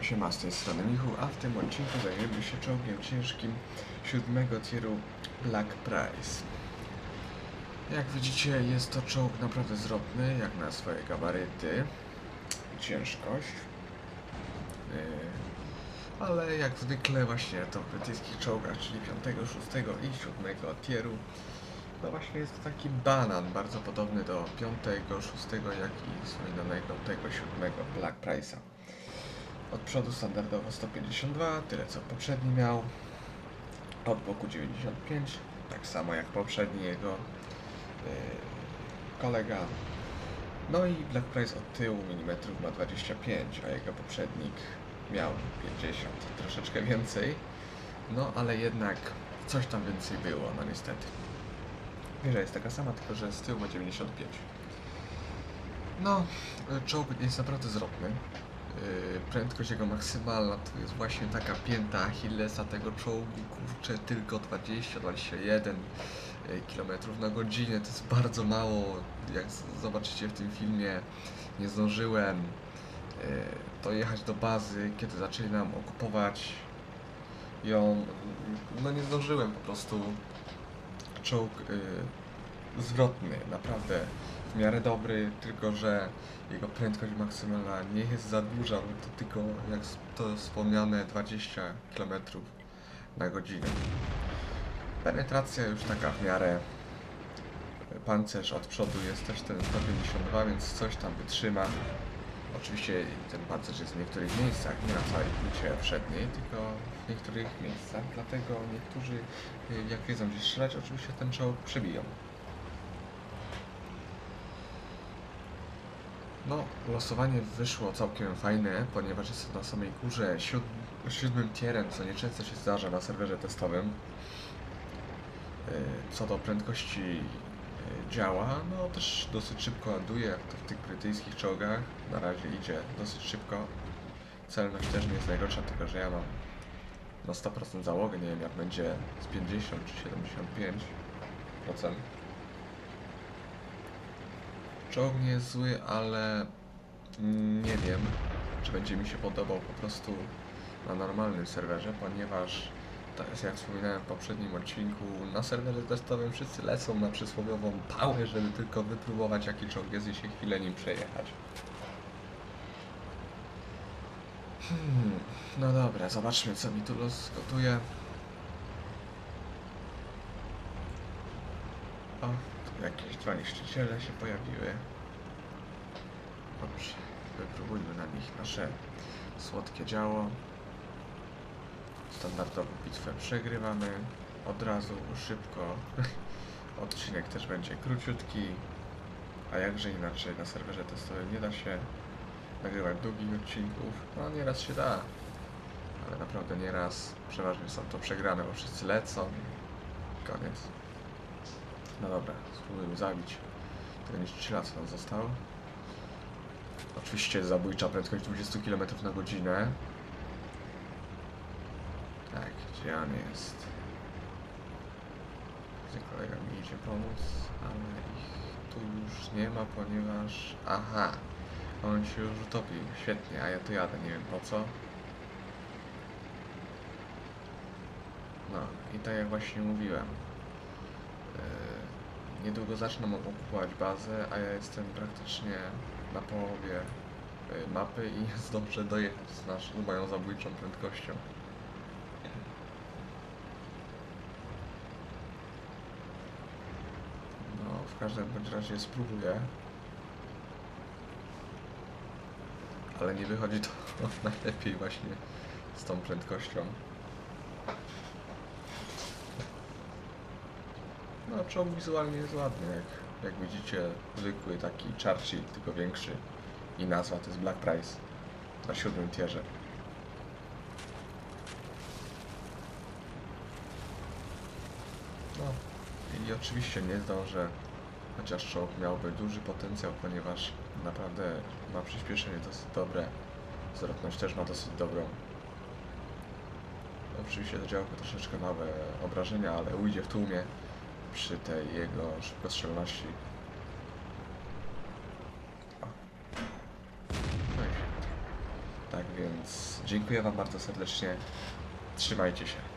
siema, z tej strony Michu, a w tym odcinku zajmiemy się czołgiem ciężkim siódmego tieru Black Price. Jak widzicie jest to czołg naprawdę zwrotny, jak na swoje gabaryty i ciężkość. Yy, ale jak zwykle właśnie to w brytyjskich czołgach, czyli 5, 6 i 7 tieru, no właśnie jest to taki banan, bardzo podobny do 5, 6, jak i wspominanego tego 7 Black Price'a. Od przodu standardowo 152, tyle co poprzedni miał. Od boku 95, tak samo jak poprzedni jego yy, kolega. No i Black Price od tyłu milimetrów ma 25, a jego poprzednik miał 50, troszeczkę więcej. No ale jednak coś tam więcej było, no niestety. Wieża jest taka sama, tylko że z tyłu ma 95. No, czołg jest naprawdę zwrotny. Yy, prędkość jego maksymalna to jest właśnie taka pięta Achillesa tego czołgu, kurczę, tylko 20-21 km na godzinę, to jest bardzo mało, jak zobaczycie w tym filmie, nie zdążyłem yy, dojechać do bazy, kiedy zaczęli nam okupować ją, no nie zdążyłem po prostu, czołg zwrotny, naprawdę w miarę dobry, tylko że jego prędkość maksymalna nie jest za duża, bo to tylko jak to wspomniane 20 km na godzinę. Penetracja już taka w miarę. Pancerz od przodu jest też ten 152, więc coś tam wytrzyma. Oczywiście ten pancerz jest w niektórych miejscach, nie na całej płycie przedniej, tylko w niektórych miejscach, dlatego niektórzy jak wiedzą gdzie strzelać, oczywiście ten czołg przebiją. No, losowanie wyszło całkiem fajne, ponieważ jest na samej górze siód siódmym tierem, co nieczęsto się zdarza na serwerze testowym. Yy, Co do prędkości yy, działa, no też dosyć szybko ładuje, jak to w tych brytyjskich czołgach. Na razie idzie dosyć szybko. Celność też nie jest najgorsza, tylko że ja mam na 100% załogę, nie wiem jak będzie z 50 czy 75%. Czołg jest zły, ale nie wiem, czy będzie mi się podobał po prostu na normalnym serwerze, ponieważ tak jak wspominałem w poprzednim odcinku, na serwerze testowym wszyscy lecą na przysłowiową pałę, żeby tylko wypróbować jaki czołg jest i się chwilę nim przejechać. Hmm, no dobra, zobaczmy co mi tu los gotuje. Jakieś dwa niszczyciele się pojawiły. Dobrze, wypróbujmy na nich nasze słodkie działo. Standardową bitwę przegrywamy od razu, szybko. Odcinek też będzie króciutki, a jakże inaczej na serwerze testowym nie da się nagrywać długich odcinków. No nieraz się da, ale naprawdę nieraz. Przeważnie są to przegrane, bo wszyscy lecą. Koniec. No dobra, spróbujmy zabić tego niszczyciela, co nam został. Oczywiście zabójcza prędkość 20 km na godzinę. Tak, gdzie on jest? Gdzie kolega mi idzie pomóc, ale ich tu już nie ma, ponieważ... Aha, on się już utopił, świetnie, a ja tu jadę, nie wiem po co. No, i tak jak właśnie mówiłem, niedługo zaczną okupować bazę, a ja jestem praktycznie na połowie yy, mapy i zdążę dojechać z naszą moją zabójczą prędkością. No, w każdym bądź razie spróbuję. Ale nie wychodzi to najlepiej właśnie z tą prędkością. No, czołg wizualnie jest ładny, jak, jak widzicie, zwykły taki Churchill, tylko większy. I nazwa to jest Black Price na siódmym tierze. No i oczywiście nie zdążę, chociaż czołg miałby duży potencjał, ponieważ naprawdę ma przyspieszenie dosyć dobre, zwrotność też ma dosyć dobrą. Oczywiście to działko troszeczkę małe obrażenia, ale ujdzie w tłumie przy tej jego szybkostrzelności. No świetnie. Tak więc dziękuję Wam bardzo serdecznie. Trzymajcie się.